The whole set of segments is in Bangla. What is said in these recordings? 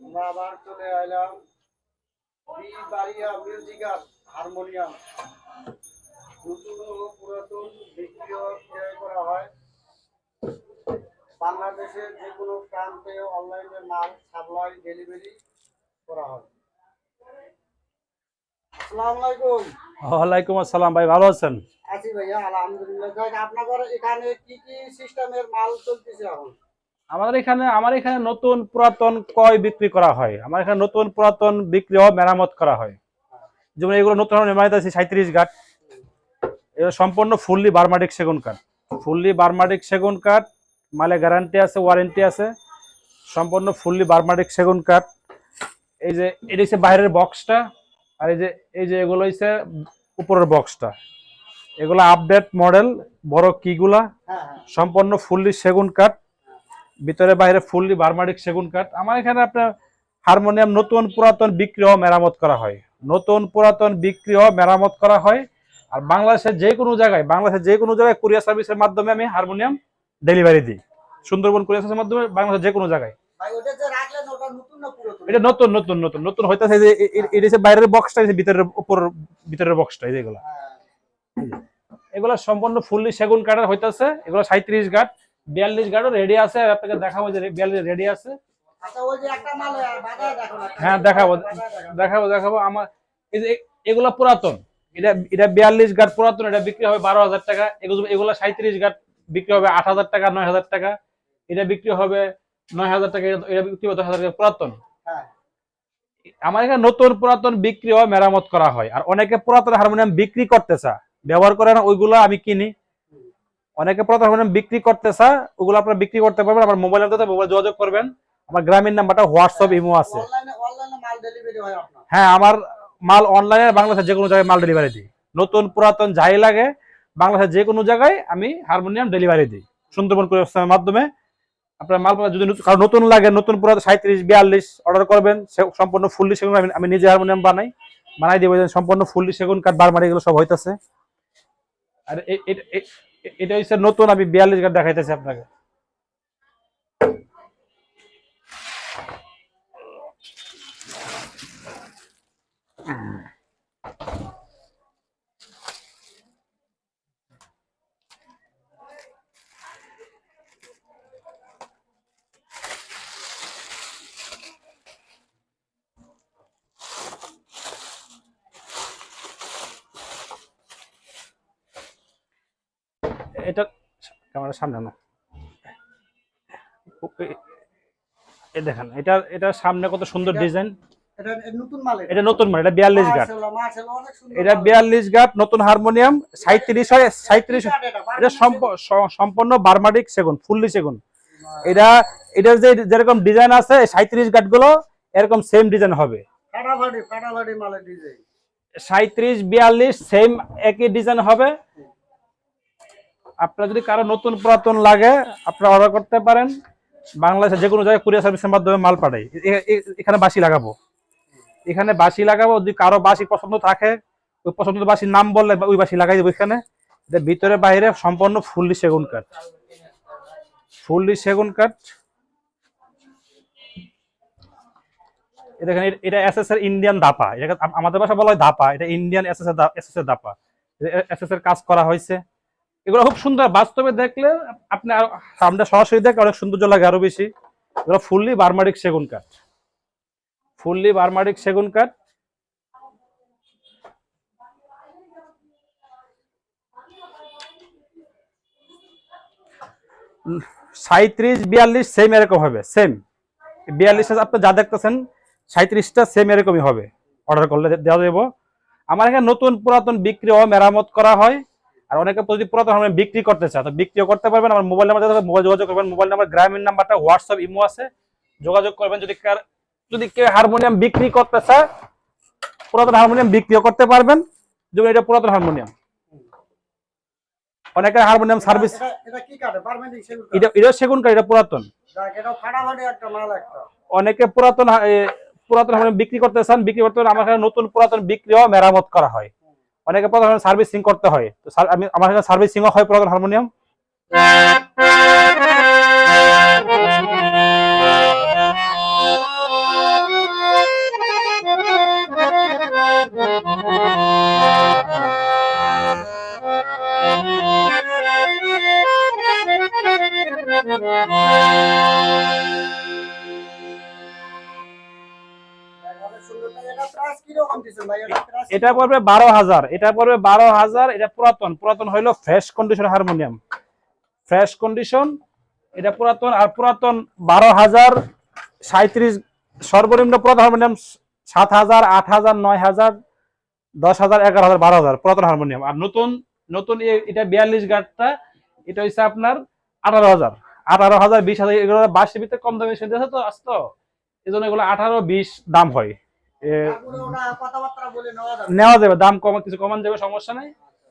আমরা আবার চলে মিউজিক্যাল হারমোনিয়াম নতুন ও পুরাতন বিক্রি ও ক্রয় করা হয় বাংলাদেশের যে কোনো প্রান্তে অনলাইনে মাল সাপ্লাই ডেলিভারি করা হয় আসসালামু আলাইকুম। ওয়ালাইকুম আসসালাম ভাই ভালো আছেন? আছি ভাইয়া আলহামদুলিল্লাহ। আপনাদের এখানে কি কি সিস্টেমের মাল চলতেছে এখন? আমাদের এখানে আমার এখানে নতুন পুরাতন কয় বিক্রি করা হয়? আমার এখানে নতুন পুরাতন বিক্রি ও মেরামত করা হয়। যেমন এগুলো নতুন নির্মাণিত আছে সাঁত্রিশ ঘাট। এগুলো সম্পূর্ণ ফুললি বার্মাটিক সেগুন কাঠ। ফুললি বার্মাটিক সেগুন কাঠ মালে গ্যারান্টি আছে ওয়ারেন্টি আছে। সম্পূর্ণ ফুললি বার্মাটিক সেগুন কাঠ। এই যে এটা হচ্ছে বাইরের বক্সটা আর এই যে এই যে এগুলো হচ্ছে উপরের বক্সটা। এগুলো আপডেট মডেল বড় কিগুলা হ্যাঁ হ্যাঁ। সম্পূর্ণ ফুললি সেগুন কাঠ ভিতরে বাইরে ফুললি বার্মাটিক সেগুন কাঠ। আমার এখানে আপনার হারমোনিয়াম নতুন পুরাতন বিক্রি ও মেরামত করা হয়। নতুন পুরাতন বিক্রি ও মেরামত করা হয়। আর বাংলাদেশের যে কোনো জায়গায় বাংলাদেশের যে কোনো জায়গায় কুরিয়ার সার্ভিসের মাধ্যমে আমি হারমোনিয়াম ডেলিভারি দিই। সুন্দরবন কুরিয়ার সার্ভিসের মাধ্যমে বাংলাদেশের যে কোনো জায়গায় ভাই ওটা যে রাখলেন ওটা নতুন না পুরাতন এটা নতুন নতুন নতুন নতুন হইতেছে যে এটা হচ্ছে বাইরের বক্সটা ভিতরের উপর, ভিতরের বক্সটা যেগুলো। এগুলো। সম্পূর্ণ ফুললি সেগুন কাঠের হইতেছে, এগুলো সাঁত্রিশ গাঠ বিয়াল্লিশ গাঠও রেডি আছে আপনাকে দেখাবো যে বিয়াল্লিশ রেডি আছে। হ্যাঁ দেখাবো দেখাবো দেখাবো, আমার, এই যে এগুলো পুরাতন। এটা এটা বিয়াল্লিশ গাঠ পুরাতন, এটা বিক্রি হবে বারো হাজার টাকা। এগুলো সাঁত্রিশ গাঠ বিক্রি হবে আট হাজার টাকা, নয় হাজার টাকা। এটা বিক্রি হবে নয় হাজার টাকা এটা- বিক্রি হবে দশ হাজার টাকা পুরাতন। আমার এখানে নতুন পুরাতন বিক্রি হয় মেরামত করা হয়। আর অনেকে পুরাতন হারমোনিয়াম বিক্রি করতে চা ব্যবহার করে না ওইগুলো আমি কিনি। অনেকে পুরাতন হারমোনিয়াম বিক্রি করতে চা ওগুলো আপনারা বিক্রি করতে পারবেন। আমার মোবাইল নাম্বার মোবাইল যোগাযোগ করবেন। আমার গ্রামীণ নাম্বারটা হোয়াটসঅ্যাপ ইমো আছে। হয় হ্যাঁ আমার মাল অনলাইনে বাংলাদেশের যে কোনো জায়গায় মাল ডেলিভারি দিই। নতুন পুরাতন যাই লাগে বাংলাদেশের যে কোনো জায়গায় আমি হারমোনিয়াম ডেলিভারি দিই। সুন্দরবন কুরিয়ার মাধ্যমে। আপনার মাল যদি কারণ কারও নতুন লাগে, নতুন পুরো সাঁত্রিশ বিয়াল্লিশ অর্ডার করবেন সম্পূর্ণ ফুললি সেগুন আমি নিজে হারমোনিয়াম বানাই বানাই দিব সম্পূর্ণ ফুললি সেগুন কাঠ, বারমারি এগুলো সব হইতেছে। আর এটা হচ্ছে নতুন, আমি বিয়াল্লিশ কাঠ দেখাইতেছি আপনাকে। এটা ক্যামেরার সামনে না এ দেখেন এটা এটা সামনে কত সুন্দর ডিজাইন। এটা এটা নতুন মাল এটা। নতুন এটা বিয়াল্লিশ গাট। মাশাআল্লাহ মাশাআল্লাহ অনেক সুন্দর এটা বিয়াল্লিশ গাট নতুন হারমোনিয়াম সাঁত্রিশ হয় সাঁত্রিশ এটা? এটা সম্প- স- সম্পূর্ণ বার্মাটিক সেগুন ফুললি সেগুন। এটা এটার যে যেরকম ডিজাইন আছে সাঁত্রিশ গাটগুলো এরকম সেম ডিজাইন হবে। সাঁত্রিশ বিয়াল্লিশ সেম একই ডিজাইন হবে। আপনার যদি কারও নতুন পুরাতন লাগে, আপনারা অর্ডার করতে পারেন। বাংলাদেশে যে কোনো জায়গায় কুরিয়ার সার্ভিসের মাধ্যমে মাল পাঠাই। এখানে বাসি লাগাবো। এখানে বাসি লাগাবো, যদি কারও বাসি পছন্দ থাকে, ওই পছন্দ বাসির নাম বললে ওই বাসি লাগাই দেবো এখানে। ভিতরে বাইরে সম্পূর্ণ ফুললি সেগুন কাঠ। ফুললি সেগুন কাঠ। দেখেন এটা এস এর ইন্ডিয়ান দাপা। আমাদের ভাষা বলা হয় দাপা। এটা ইন্ডিয়ান এস এস এর দাপা। এস এস এর কাজ করা হয়েছে। এগুলো খুব সুন্দর, বাস্তবে দেখলে আপনি সামনে সরাসরি দেখলে অনেক সৌন্দর্য লাগে আরও বেশি। এগুলো ফুললি বার্মাটিক সেগুন কাঠ। ফুললি বার্মাটিক সেগুন কাঠ। সাঁত্রিশ বিয়াল্লিশ সেম এরকম হবে সেম বিয়াল্লিশ আপনি যা দেখতেছেন সাঁত্রিশটা সেম এরকমই হবে। অর্ডার করলে দেওয়া যাব আমার এখানে নতুন পুরাতন বিক্রি ও মেরামত করা হয়। আর অনেকে যদি পুরাতন হারমোনিয়াম বিক্রি করতে চায়। তো বিক্রিও করতে পারবেন আমার মোবাইল নাম্বার মোবাইল যোগাযোগ করবেন। মোবাইল নাম্বার গ্রামীণ নাম্বারটা হোয়াটসঅ্যাপ ইমো আছে। যোগাযোগ করবেন যদি যদি কেউ হারমোনিয়াম বিক্রি করতে চায় পুরাতন হারমোনিয়াম বিক্রিও করতে পারবেন। যেমন এটা পুরাতন হারমোনিয়াম। অনেকের হারমোনিয়াম সার্ভিস এটা- এটা সেগুন কাঠ। এটা পুরাতন। অনেকে পুরাতন পুরাতন হারমোনিয়াম বিক্রি করতে চান বিক্রি করতে আমার নতুন পুরাতন বিক্রি ও মেরামত করা হয়। অনেকে প্রধান সার্ভিসিং করতে হয়। তো আমি আমার সার্ভিসিংও হয় প্রধান হারমোনিয়াম এটা পড়বে বারো হাজার, এটা পড়বে বারো হাজার, এটা পুরাতন পুরাতন হইল fresh condition harmonium fresh condition এটা পুরাতন, আর পুরাতন বারো হাজার সাঁত্রিশ সর্বনিম্ন পুরাতন হারমোনিয়াম সাত হাজার, আট হাজার, নয় হাজার, দশ হাজার, এগারো হাজার, বারো হাজার, পুরাতন হারমোনিয়াম আর নতুন নতুন এটা বিয়াল্লিশ গাটটা, এটা হচ্ছে আপনার আঠারো হাজার। আঠারো হাজার, বিশ হাজার, এগুলো বাসের ভিতরে কম দামে শুনতে তো আসতো এই জন্য এগুলো আঠারো, বিশ দাম হয়। নেওয়া যাবে। দাম কম কিছু কমান যাবে সমস্যা নাই।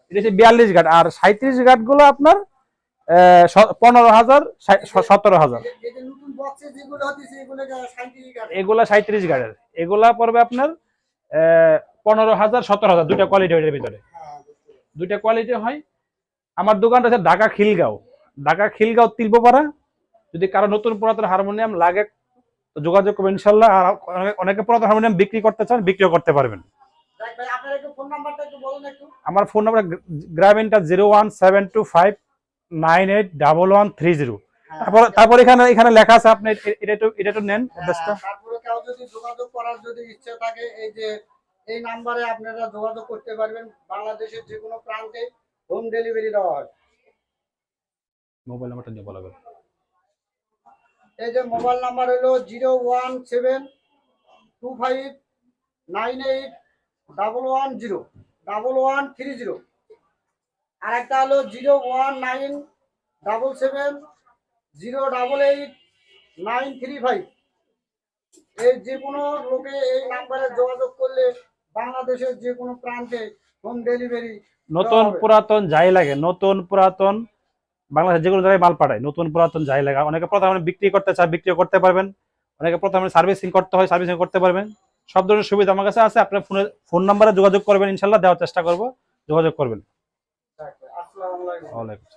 এটা হচ্ছে বিয়াল্লিশ গাট আর সাঁত্রিশ গাটগুলো আপনার পনেরো হাজার সতেরো হাজার। এগুলো সাঁত্রিশ গাটের এগুলা পড়বে আপনার পনেরো হাজার সতেরো হাজার দুইটা কোয়ালিটি এর ভিতরে। হ্যাঁ। দুইটা কোয়ালিটি হয়। আমার দোকানটা হচ্ছে ঢাকা খিলগাঁও। ঢাকা খিলগাঁও তিলপপাড়া যদি কারও নতুন পুরাতন হারমোনিয়াম লাগে তো যোগাযোগ করবেন ইনশাল্লাহ আর অনেকে- পুরাতন হারমোনিয়াম বিক্রি করতে চান বিক্রিও করতে পারবেন। আমার phone number গ্রামীণটা zero one seven two five nine eight double one three zero. তারপর তারপর এখানে এখানে লেখা আছে আপনি এটা একটু এটা একটু নেন অ্যাড্রেসটা হ্যাঁ, কেউ যদি যোগাযোগ করার যদি ইচ্ছে থাকে এই যে এই নাম্বারে আপনারা যোগাযোগ করতে পারবেন বাংলাদেশের যে কোনো প্রান্তে হোম ডেলিভারি দেওয়া হয়। মোবাইল নাম্বারটা দিয়ে বলা এই যে মোবাইল নাম্বার হলো zero one seven two five nine eight double one zero double one three zero. আর একটা হলো zero one nine double seven zero double eight nine three five. এই যে কোনো লোকে এই নাম্বারে যোগাযোগ করলে বাংলাদেশের যে কোনো প্রান্তে হোম ডেলিভারি নতুন পুরাতন যাই লাগে নতুন পুরাতন বাংলাদেশ যে কোনো জায়গায় মাল পাঠায় নতুন পুরাতন যাই লাগা। অনেকে প্রথমে বিক্রি করতে চায় বিক্রিও করতে পারবেন। অনেকে প্রথমে সার্ভিসিং করতে হয় সার্ভিসিং করতে পারবেন। সব ধরনের সুবিধা আমার কাছে আছে আপনার ফোনে ফোন নাম্বারে যোগাযোগ করবেন ইনশাল্লাহ দেওয়ার চেষ্টা করব যোগাযোগ করবেন। ওয়ালাইকুম